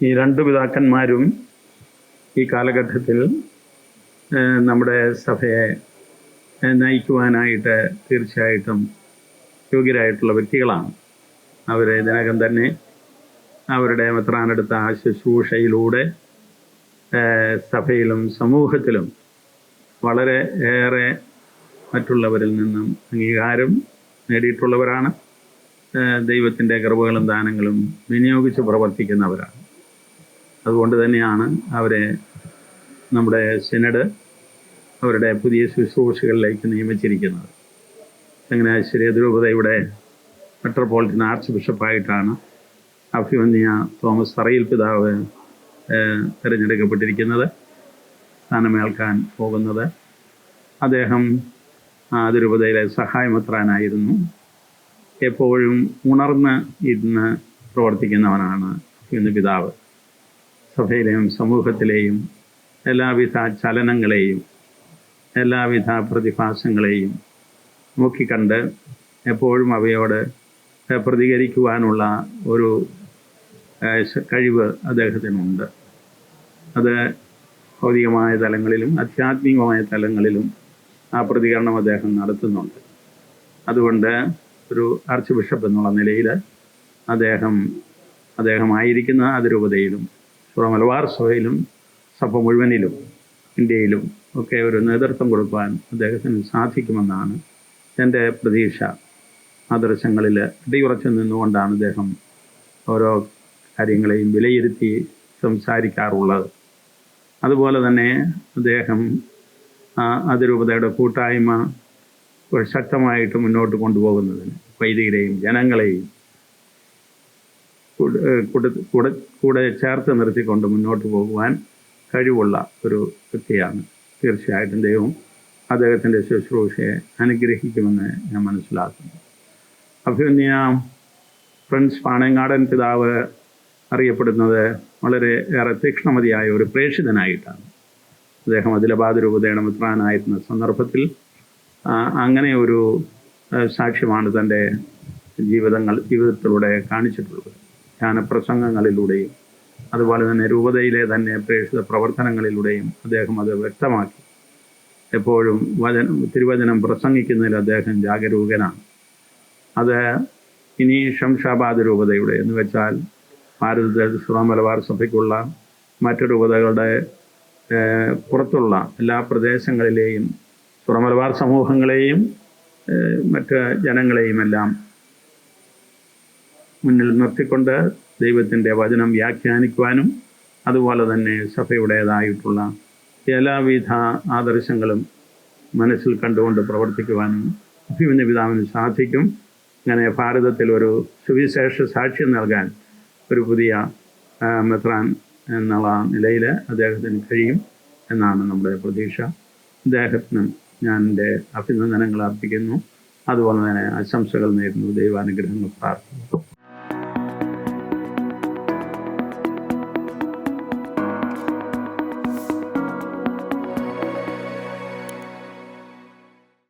ഈ രണ്ട് പിതാക്കന്മാരും ഈ കാലഘട്ടത്തിൽ നമ്മുടെ സഭയെ നയിക്കുവാനായിട്ട് തീർച്ചയായിട്ടും യോഗ്യരായിട്ടുള്ള വ്യക്തികളാണ്. അവരെ ഇതിനകം തന്നെ അവരുടെ മെത്രാനെടുത്ത ആ ശുശ്രൂഷയിലൂടെ സഭയിലും സമൂഹത്തിലും വളരെ ഏറെ മറ്റുള്ളവരിൽ നിന്നും അംഗീകാരം നേടിയിട്ടുള്ളവരാണ്. ദൈവത്തിന്റെ കൃപകളും ദാനങ്ങളും വിനിയോഗിച്ച് പ്രവർത്തിക്കുന്നവരാണ്. അതുകൊണ്ട് തന്നെയാണ് അവരെ നമ്മുടെ സിനഡ് അവരുടെ പുതിയ ശുശ്രൂഷകളിലേക്ക് നിയമിച്ചിരിക്കുന്നത്. ചങ്ങനാശ്ശേരി അതിരൂപതയുടെ മെട്രോപൊളിറ്റൻ ആർച്ച് ബിഷപ്പായിട്ടാണ് അഭിമന്യ തോമസ് തറയിൽ പിതാവ് തിരഞ്ഞെടുക്കപ്പെട്ടിരിക്കുന്നത്. സ്ഥാനമേൽക്കാൻ പോകുന്നത്. അദ്ദേഹം അതിരൂപതയിലെ സഹായമത്രാനായിരുന്നു. എപ്പോഴും ഉണർന്ന് ഇരുന്ന് പ്രവർത്തിക്കുന്നവനാണ് അഭിമന്യ പിതാവ്. സഭയിലെയും സമൂഹത്തിലെയും എല്ലാവിധ ചലനങ്ങളെയും എല്ലാവിധ പ്രതിഭാസങ്ങളെയും നോക്കിക്കണ്ട് എപ്പോഴും അവയോട് പ്രതികരിക്കുവാനുള്ള ഒരു കഴിവ് അദ്ദേഹത്തിനുണ്ട്. അത് ഭൗതികമായ തലങ്ങളിലും ആധ്യാത്മികമായ തലങ്ങളിലും ആ പ്രതികരണം അദ്ദേഹം നടത്തുന്നുണ്ട്. അതുകൊണ്ട് ഒരു ആർച്ച് ബിഷപ്പ് എന്നുള്ള നിലയിൽ അദ്ദേഹം അദ്ദേഹമായിരിക്കുന്ന അതിരൂപതയിലും സുറ മലബാർ സഭയിലും സഭ മുഴുവനിലും ഇന്ത്യയിലും ഒക്കെ ഒരു നേതൃത്വം കൊടുക്കുവാൻ അദ്ദേഹത്തിന് സാധിക്കുമെന്നാണ് എന്റെ പ്രതീക്ഷ. ആദർശങ്ങളിൽ അടിയുറച്ചു നിന്നുകൊണ്ടാണ് അദ്ദേഹം ഓരോ കാര്യങ്ങളെയും വിലയിരുത്തി സംസാരിക്കാറുള്ളത്. അതുപോലെ തന്നെ അദ്ദേഹം ആ അതിരൂപതയുടെ കൂട്ടായ്മ ശക്തമായിട്ട് മുന്നോട്ട് കൊണ്ടുപോകുന്നതിന് വൈദികരെയും ജനങ്ങളെയും കൂടെ- കൂടെ ചേർത്ത് നിർത്തിക്കൊണ്ട് മുന്നോട്ട് പോകുവാൻ കഴിവുള്ള ഒരു വ്യക്തിയാണ്. തീർച്ചയായിട്ടും ദൈവം അദ്ദേഹത്തിന്റെ ശുശ്രൂഷയെ അനുഗ്രഹിക്കുമെന്ന് ഞാൻ മനസ്സിലാക്കുന്നു. അഭിമന്യ ഫ്രണ്ട്സ് പാണയങ്ങാടൻ പിതാവ് അറിയപ്പെടുന്നത് വളരെ ഏറെ തീക്ഷ്ണമതിയായ ഒരു പ്രേക്ഷിതനായിട്ടാണ്. അദ്ദേഹം അതിലബാദ് രൂപതയുടെ മിത്രാനായിരുന്ന സന്ദർഭത്തിൽ അങ്ങനെ ഒരു സാക്ഷ്യമാണ് തന്റെ ജീവിതങ്ങൾ ജീവിതത്തിലൂടെ കാണിച്ചിട്ടുള്ളത്. ധ്യാനപ്രസംഗങ്ങളിലൂടെയും അതുപോലെ തന്നെ രൂപതയിലെ തന്നെ പ്രേക്ഷിത പ്രവർത്തനങ്ങളിലൂടെയും അദ്ദേഹം അത് വ്യക്തമാക്കി. എപ്പോഴും വചനം തിരുവചനം പ്രസംഗിക്കുന്നതിൽ അദ്ദേഹം ജാഗരൂകനാണ്. അത് ഇനി ഷംഷാബാദ് രൂപതയുടെ എന്ന് വെച്ചാൽ ഭാരതത്തിൽ സുറാം മലബാർ സഭയ്ക്കുള്ള മറ്റു രൂപതകളുടെ പുറത്തുള്ള എല്ലാ പ്രദേശങ്ങളിലെയും സുറമലബാർ സമൂഹങ്ങളെയും മറ്റ് ജനങ്ങളെയും എല്ലാം മുന്നിൽ നിർത്തിക്കൊണ്ട് ദൈവത്തിന്റെ വചനം വ്യാഖ്യാനിക്കുവാനും അതുപോലെ തന്നെ സഭയുടേതായിട്ടുള്ള എല്ലാവിധ ആദർശങ്ങളും മനസ്സിൽ കണ്ടുകൊണ്ട് പ്രവർത്തിക്കുവാനും അഭിമന്യ പിതാവിന് സാധിക്കും. അങ്ങനെ ഭാരതത്തിൽ ഒരു സുവിശേഷ സാക്ഷ്യം നൽകാൻ ഒരു പുതിയ മെത്രാൻ എന്നുള്ള നിലയിൽ അദ്ദേഹത്തിന് കഴിയും എന്നാണ് നമ്മുടെ പ്രതീക്ഷ. അദ്ദേഹത്തിന് ഞാൻ എന്റെ അഭിനന്ദനങ്ങൾ അർപ്പിക്കുന്നു. അതുപോലെ തന്നെ ആശംസകൾ നേരുന്നു. ദൈവാനുഗ്രഹങ്ങൾ പ്രാർത്ഥിക്കുന്നു.